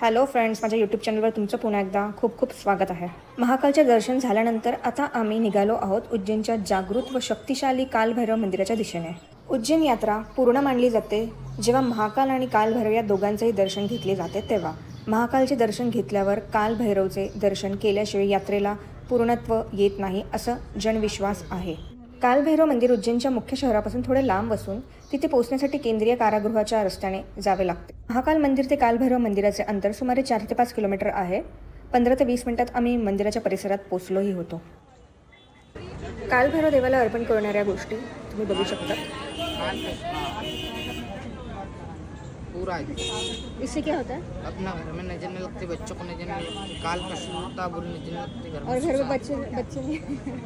Hello friends माझ्या YouTube चॅनलवर तुमचं पुन्हा एकदा खूप खूप स्वागत आहे. महाकालचे दर्शन झाल्यानंतर आता आम्ही निघालो आहोत उज्जैनच्या जागृत व शक्तिशाली कालभैरव मंदिराच्या दिशेने. उज्जैन यात्रा पूर्ण मानली जाते. जेव्हा महाकाल आणि कालभैरव या दोघांचंही दर्शन घेतले जाते तेव्हा. महाकालचे दर्शन घेतल्यावर कालभैरवचे दर्शन केल्याशिवाय यात्रेला पूर्णत्व येत नाही असं जनविश्वास आहे. कालभैरव मंदिर उज्जैनच्या मुख्य शहरापासून थोडे लांब असून तिथे पोहोचण्यासाठी केंद्रीय कारागृहाच्या रस्त्याने जावे लागते. महाकाल मंदिर ते कालभैरव मंदिराचे अंतर सुमारे चार ते पाच किलोमीटर आहे. पंधरा ते वीस मिनिटात आम्ही मंदिराच्या परिसरात पोचलोही होतो. कालभैरव देवाला अर्पण करणाऱ्या गोष्टी तुम्ही बघू शकता. पूरा है। इससे क्या होता है? अपना घर में नजर नहीं लगती बच्चों को नजर नहीं लगती काल का शुरू होता बुरी नजर नहीं लगती घर और घर में बच्चे बच्चे नहीं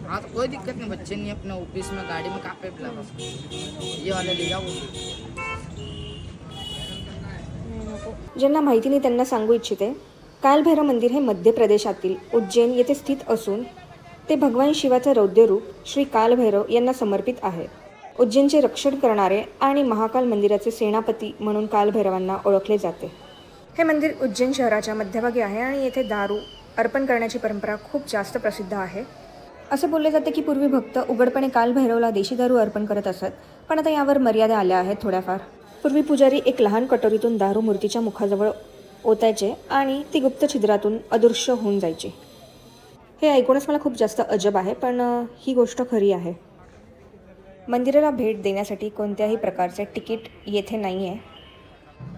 हाँ तो कोई दिक्कत नहीं बच्चे नहीं अपने ऑफिस में गाड़ी में कहाँ पे पिला बस ये वाले ले जाओ। ज्यांना माहिती नाही त्यांना सांगू इच्छिते कालभैरव मंदिर हे मध्य प्रदेशातील उज्जैन येथे स्थित असून ते भगवान शिवाचं रौद्र रूप श्री कालभैरव यांना समर्पित आहे. उज्जैनचे रक्षण करणारे आणि महाकाल मंदिराचे सेनापती म्हणून कालभैरवांना ओळखले जाते. हे मंदिर उज्जैन शहराच्या मध्यभागी आहे आणि येथे दारू अर्पण करण्याची परंपरा खूप जास्त प्रसिद्ध आहे. असं बोलले जाते की पूर्वी भक्त उघडपणे कालभैरवला देशी दारू अर्पण करत असत पण आता यावर मर्यादा आल्या आहेत थोड्याफार. पूर्वी पुजारी एक लहान कटोरीतून दारू मूर्तीच्या मुखाजवळ ओतायचे आणि ती गुप्त छिद्रातून अदृश्य होऊन जायची. हे ऐकूनच मला खूप जास्त अजब आहे पण ही गोष्ट खरी आहे. मंदिराला भेट देण्यासाठी कोणत्याही प्रकारचे तिकीट येथे नाही आहे.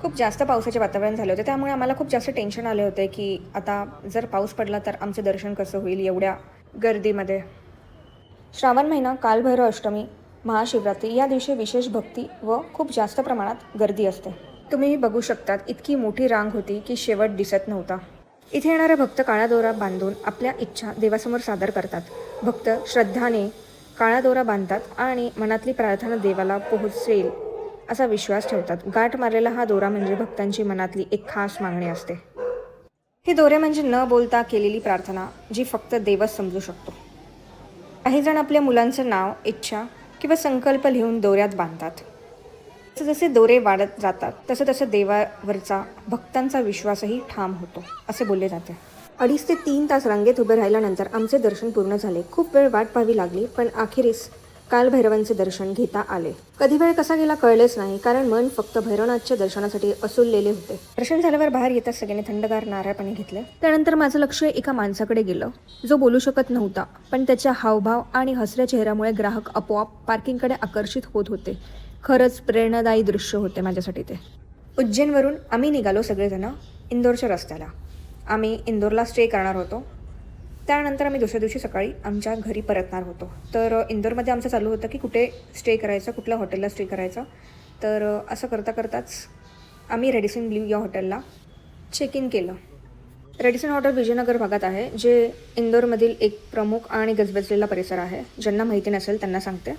खूप जास्त पावसाचे वातावरण झाले होते. त्यामुळे आम्हाला खूप जास्त टेन्शन आले होते की आता जर पाऊस पडला तर आमचं दर्शन कसं होईल एवढ्या गर्दीमध्ये. श्रावण महिना कालभैरव अष्टमी महाशिवरात्री या दिवशी विशेष भक्ती व खूप जास्त प्रमाणात गर्दी असते. तुम्ही बघू शकतात इतकी मोठी रांग होती की शेवट दिसत नव्हता. इथे येणारे भक्त काळा दोरा बांधून आपल्या इच्छा देवासमोर सादर करतात. भक्त श्रद्धाने काळा दोरा बांधतात आणि मनातली प्रार्थना देवाला पोहोचेल असा विश्वास ठेवतात. गाठ मारलेला हा दोरा म्हणजे भक्तांची मनातली एक खास मागणी असते. ही दोरे म्हणजे न बोलता केलेली प्रार्थना जी फक्त देवच समजू शकतो. काही जण आपल्या मुलांचं नाव इच्छा किंवा संकल्प लिहून दोऱ्यात बांधतात. जसे जसे दोरे वाढत जातात तसं तसं देवावरचा भक्तांचा विश्वासही ठाम होतो असे बोलले जाते. अडीच ते तीन तास रांगेत उभे राहिल्यानंतर आमचे दर्शन पूर्ण झाले. खूप वेळ वाट पाहावी लागली पण अखेरीस काल भैरवांचे दर्शन घेता आले. कधी वेळ कसा गेला कळलेच नाही कारण मन फक्त भैरवनाथच्या दर्शनासाठी असुललेले होते. दर्शन झाल्यावर बाहेर येताच सगळ्यांनी थंडगार नारळ पाणी घेतले. त्यानंतर माझं लक्ष एका माणसाकडे गेलं जो बोलू शकत नव्हता पण त्याच्या हावभाव आणि हसऱ्या चेहऱ्यामुळे ग्राहक आपोआप पार्किंगकडे आकर्षित होत होते. खरंच प्रेरणादायी दृश्य होते माझ्यासाठी ते. उज्जैनवरून आम्ही निघालो सगळेजण इंदोरच्या रस्त्याला. आम्ही इंदोरला स्टे करणार होतो. त्यानंतर आम्ही दुसऱ्या दिवशी सकाळी आमच्या घरी परतणार होतो. तर इंदोरमध्ये आमचं चालू होतं की कुठे स्टे करायचं कुठल्या हॉटेलला स्टे करायचं. तर असं करता करताच आम्ही रेडिसन ब्ल्यू या हॉटेलला चेक इन केलं. रेडिसन हॉटेल विजयनगर भागात आहे जे इंदोरमधील एक प्रमुख आणि गजबजलेला परिसर आहे. ज्यांना माहिती नसेल त्यांना सांगते.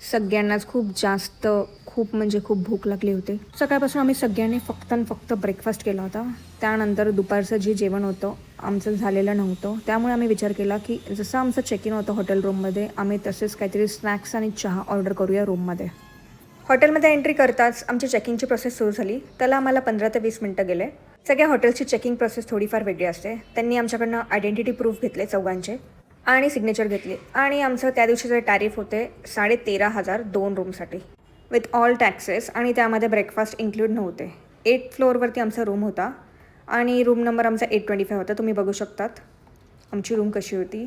सगळ्यांनाच खूप जास्त खूप म्हणजे खूप भूक लागली होती. सकाळपासून आम्ही सगळ्यांनी फक्त आणि फक्त ब्रेकफास्ट केला होता. त्यानंतर दुपारचं जे जेवण होतं आमचं झालेलं नव्हतं. त्यामुळे आम्ही विचार केला की जसं आमचं चेक इन होतं हॉटेल रूममध्ये आम्ही तसेच काहीतरी स्नॅक्स आणि चहा ऑर्डर करूया रूममध्ये हॉटेलमध्ये एंट्री करताच आमची चेकिंगची प्रोसेस सुरू झाली. त्याला आम्हाला पंधरा ते वीस मिनटं गेले. सगळ्या हॉटेलची चेकिंग प्रोसेस थोडीफार वेगळी असते. त्यांनी आमच्याकडनं आयडेंटिटी प्रूफ घेतले चौघांचे. आणि सिग्नेचर घेतली. आणि आमचं त्या दिवशीचे टॅरिफ होते साडे तेरा हजार दोन रूमसाठी विथ ऑल टॅक्सेस आणि त्यामध्ये ब्रेकफास्ट इन्क्लूड नव्हते. एट फ्लोअरवरती आमचा रूम होता. आणि रूम नंबर आमचा एट ट्वेंटी फाय होता. तुम्ही बघू शकतात. आमची रूम कशी होती?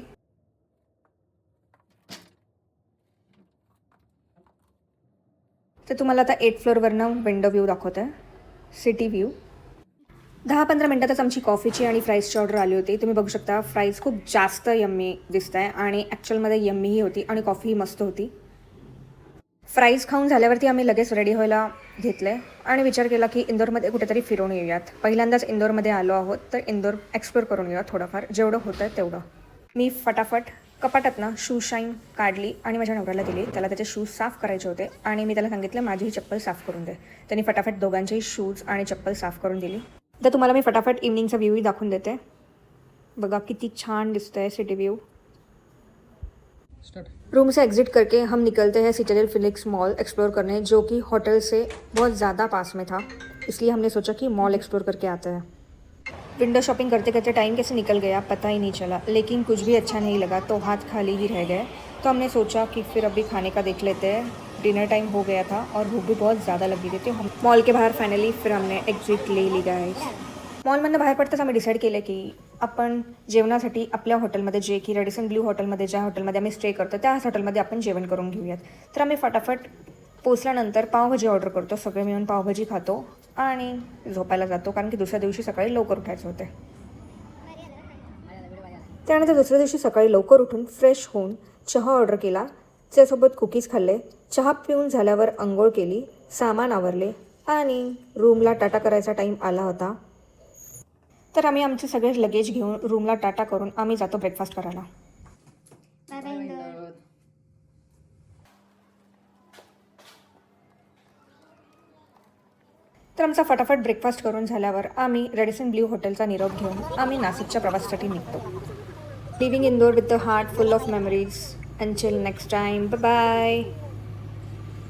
तर तुम्हाला आता एट फ्लोअरवरनं विंडो व्ह्यू दाखवतं आहे सिटी व्ह्यू दहा पंधरा मिनटातच आमची कॉफीची आणि फ्राईजची ऑर्डर आली होती. तुम्ही बघू शकता फ्राईज खूप जास्त यम्मी दिसत आहे आणि ॲक्च्युअलमध्ये यम्मीही होती आणि कॉफीही मस्त होती. फ्राईज खाऊन झाल्यावरती आम्ही लगेच रेडी व्हायला घेतले आणि विचार केला की इंदोरमध्ये कुठेतरी फिरून येऊयात. पहिल्यांदाच इंदोरमध्ये आलो आहोत तर इंदोर एक्सप्लोर करून येऊयात थोडंफार. जेवढं होतं तेवढं. मी फटाफट कपाटातनं शू शाईन काढली आणि माझ्या नवऱ्याला दिली. त्याला त्याचे शूज साफ करायचे होते आणि मी त्याला सांगितलं माझी ही चप्पल साफ करून दे. त्यांनी फटाफट दोघांचेही शूज आणि चप्पल साफ करून दिली. तर तुम्हाला मी फटाफट इव्निंगचा व्ह्यूही दाखवून देते. बघा किती छान दिसतंय सिटी व्ह्यू रूम से एग्जिट करके हम निकलते हैं सिटाडेल फिलिक्स मॉल एक्सप्लोर करने जो कि होटल से बहुत ज़्यादा पास में था। इसलिए हमने सोचा कि मॉल एक्सप्लोर करके आते हैं। विंडो शॉपिंग करते करते टाइम कैसे निकल गया पता ही नहीं चला लेकिन कुछ भी अच्छा नहीं लगा तो हाथ खाली ही रह गए। तो हमने सोचा कि फिर अभी खाने का देख लेते हैं। डिनर टाइम हो गया था और भूख भी बहुत ज़्यादा लगी थी तो हम मॉल के बाहेर फायनली फिर हमने एक्झिट ली गाईज मॉलमधनं बाहेर पडताच आम्ही डिसाईड केलं की आपण जेवणासाठी आपल्या हॉटेलमध्ये जे की रेडिसन ब्ल्यू हॉटेलमध्ये ज्या हॉटेलमध्ये आम्ही स्टे करतो त्याच हॉटेलमध्ये आपण जेवण करून घेऊयात. तर आम्ही फटाफट पोचल्यानंतर पावभाजी ऑर्डर करतो सगळे मिळून पावभाजी खातो आणि झोपायला जातो कारण की दुसऱ्या दिवशी सकाळी लवकर उठायचं होते. त्यानंतर दुसऱ्या दिवशी सकाळी लवकर उठून फ्रेश होऊन चहा ऑर्डर केला. त्यासोबत कुकीज खाल्ले चहा पिऊन झाल्यावर अंघोळ केली सामान आवरले आणि रूमला टाटा करायचा टाईम आला होता. तर आम्ही आमचे सगळे लगेज घेऊन रूमला टाटा करून आम्ही जातो ब्रेकफास्ट करायला. तर आमचा फटाफट ब्रेकफास्ट करून झाल्यावर आम्ही रेडिसन ब्ल्यू हॉटेलचा निरोप घेऊन आम्ही नाशिकच्या प्रवासासाठी निघतो. Living Indore with the heart full of memories Until next time, bye bye.